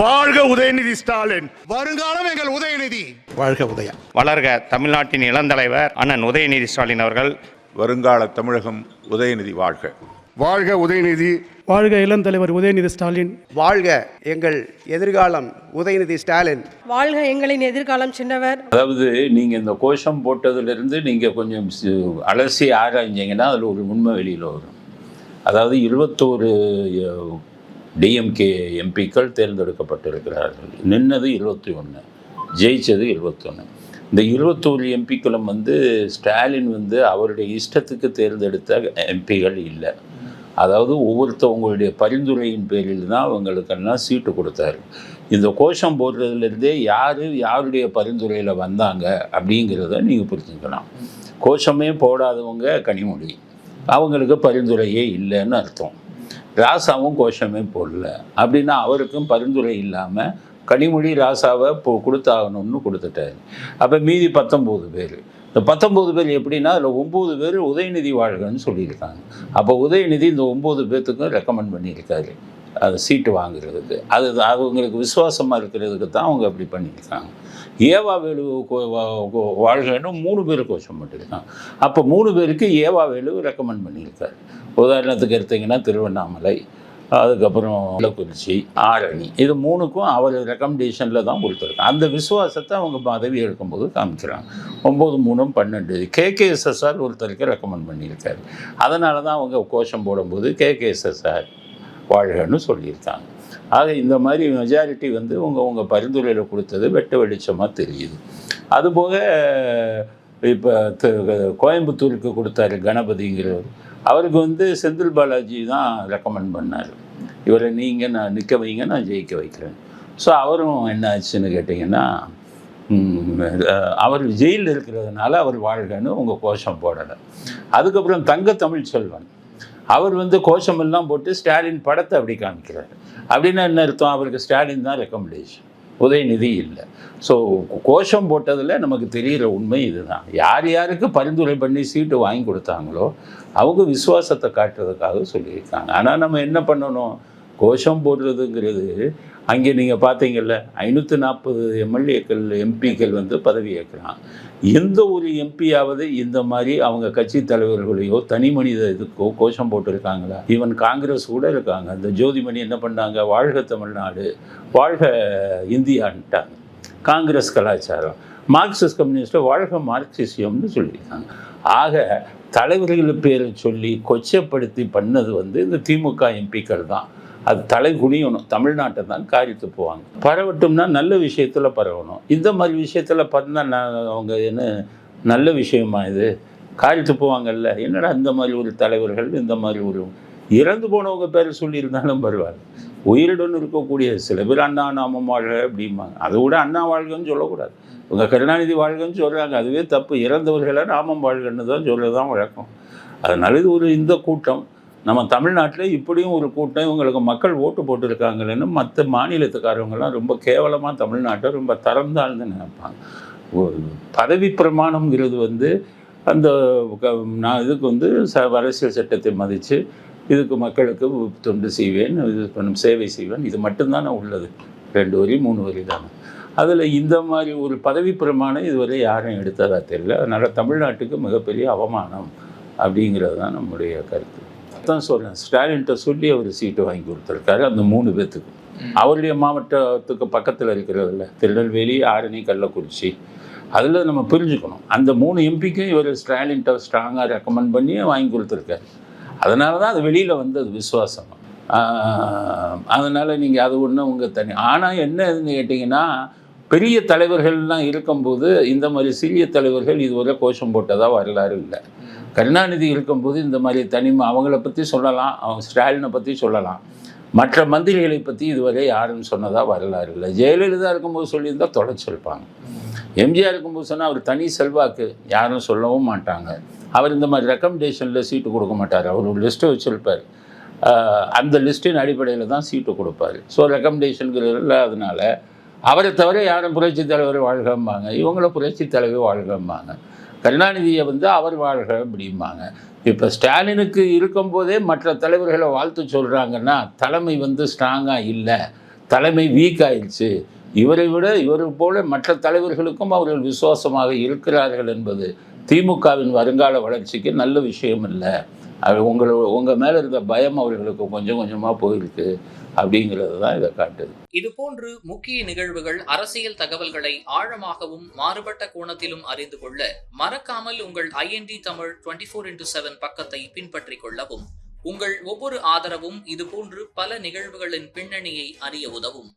வாழ்க உதயநிதி ஸ்டாலின். வருங்காலம் எங்கள் உதயநிதி. வாழ்க உதயா. வளர்க தமிழ்நாட்டின் இளந்தலைவர் அண்ணன் உதயநிதி ஸ்டாலின் அவர்கள். வருங்கால தமிழகம் உதயநிதி வாழ்க. வாழ்க உதயநிதி. வாழ்க இளம் தலைவர் உதயநிதி ஸ்டாலின். வாழ்க எங்கள் எதிர்காலம் உதயநிதி ஸ்டாலின். வாழ்க எங்களின் எதிர்காலம் சின்னவர். அதாவது நீங்கள் இந்த கோஷம் போட்டதுலேருந்து நீங்கள் கொஞ்சம் அலசி ஆராய்ஞ்சீங்கன்னா அதில் ஒரு உண்மை வெளியில் வரும். அதாவது இருபத்தோரு டிஎம்கே எம்பிக்கள் தேர்ந்தெடுக்கப்பட்டிருக்கிறார்கள். நின்னது இருபத்தி ஒன்று ஜெயிச்சது இருபத்தொன்று இந்த இருபத்தோரு எம்பிக்களும் வந்து ஸ்டாலின் வந்து அவருடைய இஷ்டத்துக்கு தேர்ந்தெடுத்த எம்பிகள் இல்லை. அதாவது ஒவ்வொருத்தவங்களுடைய பரிந்துரையின் பேரில் தான் அவங்களுக்கெல்லாம் சீட்டு கொடுத்தாரு. இந்த கோஷம் போடுறதுலேருந்தே யார் யாருடைய பரிந்துரையில் வந்தாங்க அப்படிங்கிறத நீங்கள் புரிஞ்சுக்கலாம். கோஷமே போடாதவங்க கனிமொழி. அவங்களுக்கு பரிந்துரையே இல்லைன்னு அர்த்தம். ராசாவும் கோஷமே போடல. அப்படின்னா அவருக்கும் பரிந்துரை இல்லாமல் கனிமொழி ராசாவை இப்போ கொடுத்தாகணும்னு கொடுத்துட்டாரு. அப்போ மீதி பத்தொம்போது பேர். இந்த பத்தொம்போது பேர் எப்படின்னா அதில் ஒம்பது பேர் உதயநிதி வாழ்கன்னு சொல்லியிருக்காங்க. அப்போ உதயநிதி இந்த ஒம்பது பேர்த்துக்கும் ரெக்கமெண்ட் பண்ணியிருக்காரு. அது சீட்டு வாங்குறதுக்கு. அது அவங்களுக்கு விசுவாசமாக இருக்கிறதுக்கு தான் அவங்க அப்படி பண்ணியிருக்காங்க. ஏவா வேலு கோ- வா- கோ- வாழ்கன்னு மூணு பேர் கோஷம் பண்ணியிருக்காங்க அப்போ மூணு பேருக்கு ஏவா வேலு ரெக்கமெண்ட் பண்ணியிருக்காரு. உதாரணத்துக்கு எடுத்தீங்கன்னா திருவண்ணாமலை அதுக்கப்புறம் கள்ளக்குறிச்சி ஆரணி. இது மூணுக்கும் அவர் ரெக்கமெண்டேஷனில் தான் கொடுத்துருக்காங்க. அந்த விசுவாசத்தை அவங்க பதவி எடுக்கும்போது காமிக்கிறாங்க ஒம்பது மூணும் பன்னெண்டு. கேகேஎஸ்எஸ்ஆர் ஒருத்தருக்கு ரெக்கமெண்ட் பண்ணியிருக்காரு. அதனால தான் அவங்க கோஷம் போடும்போது கேகேஎஸ்எஸ்ஆர் வாழ்கன்னு சொல்லியிருக்காங்க. ஆக இந்த மாதிரி மெஜாரிட்டி வந்து உங்கள் உங்கள் பரிந்துரையில் கொடுத்தது வெட்ட வெளிச்சமாக தெரியுது. அதுபோக இப்போ கோயம்புத்தூருக்கு கொடுத்தாரு கணபதிங்கிறவர். அவருக்கு வந்து செந்தில் பாலாஜி தான் ரெக்கமெண்ட் பண்ணார். இவரை நீங்கள் நான் நிற்க வைங்க நான் ஜெயிக்க வைக்கிறேன். ஸோ அவரும் என்ன ஆச்சுன்னு கேட்டிங்கன்னா அவர் ஜெயிலில் இருக்கிறதுனால அவர் வாழ்கன்னு உங்கள் கோஷம் போடலை. அதுக்கப்புறம் தங்க தமிழ் செல்வன் அவர் வந்து கோஷமெல்லாம் போட்டு ஸ்டாலின் படத்தை அப்படி காமிக்கிறார். அப்படின்னா என்ன அர்த்தம்? அவருக்கு ஸ்டாலின் தான் ரெக்கமெண்டேஷன் உதயநிதி இல்லை. ஸோ கோஷம் போட்டதில் நமக்கு தெரிகிற உண்மை இதுதான். யார் யாருக்கு பரிந்துரை பண்ணி சீட்டு வாங்கி கொடுத்தாங்களோ அவங்க விசுவாசத்தை காட்டுறதுக்காக சொல்லியிருக்காங்க. ஆனால் நம்ம என்ன பண்ணணும்? கோஷம் போடுறதுங்கிறது அங்கே நீங்கள் பார்த்தீங்கல்ல ஐநூற்றி நாற்பது எம்எல்ஏக்கள் எம்பிக்கள் வந்து பதவி ஏற்கிறான் எந்த ஒரு எம்பியாவது இந்த மாதிரி அவங்க கட்சி தலைவர்களையோ தனி மனித இதுக்கோ கோஷம் போட்டிருக்காங்களா? ஈவன் காங்கிரஸ் கூட இருக்காங்க. அந்த ஜோதிமணி என்ன பண்ணாங்க? வாழ்க தமிழ்நாடு வாழ்க இந்தியான்ட்டாங்க. காங்கிரஸ் கலாச்சாரம் மார்க்சிஸ்ட் கம்யூனிஸ்டில் வாழ்க மார்க்சிசியம்னு சொல்லியிருக்காங்க. ஆக தலைவர்கள் பேரை சொல்லி கொச்சப்படுத்தி பண்ணது வந்து இந்த திமுக எம்பிக்கள் தான். அது தலை குனியணும். தமிழ்நாட்டை தான் காரித்து போவாங்க. பரவட்டும்னா நல்ல விஷயத்தில் பரவணும். இந்த மாதிரி விஷயத்தில் பார்த்தா நான் அவங்க என்ன நல்ல விஷயமா இது? காரித்து போவாங்கல்ல. என்னடா இந்த மாதிரி ஒரு தலைவர்கள் இந்த மாதிரி ஒரு இறந்து போனவங்க பேரை சொல்லியிருந்தாலும் பரவாயில்ல. உயிருடன் இருக்கக்கூடிய சில பேர் அண்ணா நாமம் வாழ்க அப்படிம்பாங்க. அதை விட அண்ணா வாழ்கன்னு சொல்லக்கூடாது. இவங்க கருணாநிதி வாழ்கன்னு சொல்கிறாங்க அதுவே தப்பு. இறந்தவர்களை நாமம் வாழ்கன்னு தான் சொல்ல தான் வழக்கம். அதனால இது ஒரு இந்த கூட்டம். நம்ம தமிழ்நாட்டில் இப்படியும் ஒரு கூட்டம் இவங்களுக்கு மக்கள் ஓட்டு போட்டிருக்காங்களேன்னு மற்ற மாநிலத்துக்காரவங்கெல்லாம் ரொம்ப கேவலமாக தமிழ்நாட்டை ரொம்ப தரந்தாழ்ந்து நினைப்பாங்க. பதவி பிரமாணம்ங்கிறது வந்து அந்த க- நான் இதுக்கு வந்து ச அரசியல் சட்டத்தை மதித்து இதுக்கு மக்களுக்கு தொண்டு செய்வேன் இது பண்ணும் சேவை செய்வேன். இது மட்டும்தானே உள்ளது. ரெண்டு வரி மூணு வரி தானே. அதில் இந்த மாதிரி ஒரு பதவி பிரமாணம் இதுவரை யாரும் எடுத்ததா தெரியல. அதனால் தமிழ்நாட்டுக்கு மிகப்பெரிய அவமானம் அப்படிங்கிறது தான் நம்முடைய கருத்து. தான் சொல்கிறேன் ஸ்டாலின்கிட்ட சொல்லி அவர் சீட்டு வாங்கி கொடுத்துருக்காரு அந்த மூணு பேர்த்துக்கு அவருடைய மாவட்டத்துக்கு பக்கத்தில் இருக்கிறதில்ல திருநெல்வேலி ஆரணி கள்ளக்குறிச்சி அதில் நம்ம புரிஞ்சுக்கணும். அந்த மூணு எம்பிக்கும் இவர் ஸ்டாலின்கிட்ட ஸ்ட்ராங்காக ரெக்கமெண்ட் பண்ணி வாங்கி கொடுத்துருக்காரு. அதனால தான் அது வெளியில் வந்தது விசுவாசம். அதனால் நீங்கள் அது ஒன்று உங்கள் தனி. ஆனால் என்னன்னு கேட்டிங்கன்னா பெரிய தலைவர்கள்லாம் இருக்கும்போது இந்த மாதிரி சிறிய தலைவர்கள் இதுவரை கோஷம் போட்டதா வரலாறு இல்லை. கருணாநிதி இருக்கும்போது இந்த மாதிரி தனிமை அவங்கள பற்றி சொல்லலாம் அவங்க ஸ்டாலினை பற்றி சொல்லலாம். மற்ற மந்திரிகளை பற்றி இதுவரை யாரும் சொன்னதாக வரலாறு இல்லை. ஜெயலலிதா இருக்கும்போது சொல்லியிருந்தால் தொலைச்சிருப்பாங்க. எம்ஜிஆர் இருக்கும்போது சொன்னால் அவர் தனி செல்வாக்கு யாரும் சொல்லவும் மாட்டாங்க. அவர் இந்த மாதிரி ரெக்கமெண்டேஷனில் சீட்டு கொடுக்க மாட்டார். அவர் ஒரு லிஸ்ட்டை வச்சுருப்பார். அந்த லிஸ்ட்டின் அடிப்படையில் தான் சீட்டு கொடுப்பாரு. ஸோ ரெக்கமெண்டேஷனுங்கிறதுல அதனால அவரை தவிர யாரும் புரட்சி தலைவர் வாழ்கம்பாங்க இவங்கள புரட்சி தலைவர் வாழ்கம்பாங்க கருணாநிதியை வந்து அவர் வாழ்க அப்படிம்பாங்க இப்போ ஸ்டாலினுக்கு இருக்கும்போதே மற்ற தலைவர்களை வாழ்த்து சொல்கிறாங்கன்னா தலைமை வந்து ஸ்ட்ராங்காக இல்லை. தலைமை வீக் ஆயிடுச்சு. இவரை விட இவரை போல மற்ற தலைவர்களுக்கும் அவர்கள் விசுவாசமாக இருக்கிறார்கள் என்பது திமுகவின் வருங்கால வளர்ச்சிக்கு நல்ல விஷயம் இல்லை. அது உங்களை உங்கள் மேலே இருந்த பயம் அவர்களுக்கு கொஞ்சம் கொஞ்சமாக போயிருக்கு அப்படிங்கிறது தான் இதை காட்டுது. இதுபோன்று முக்கிய நிகழ்வுகள் அரசியல் தகவல்களை ஆழமாகவும் மாறுபட்ட கோணத்திலும் அறிந்து கொள்ள மறக்காமல் உங்கள் IND Tamil twenty four into seven பக்கத்தை பின்பற்றிக் கொள்ளவும் உங்கள் ஒவ்வொரு ஆதரவும் இதுபோன்று பல நிகழ்வுகளின் பின்னணியை அறிய உதவும்.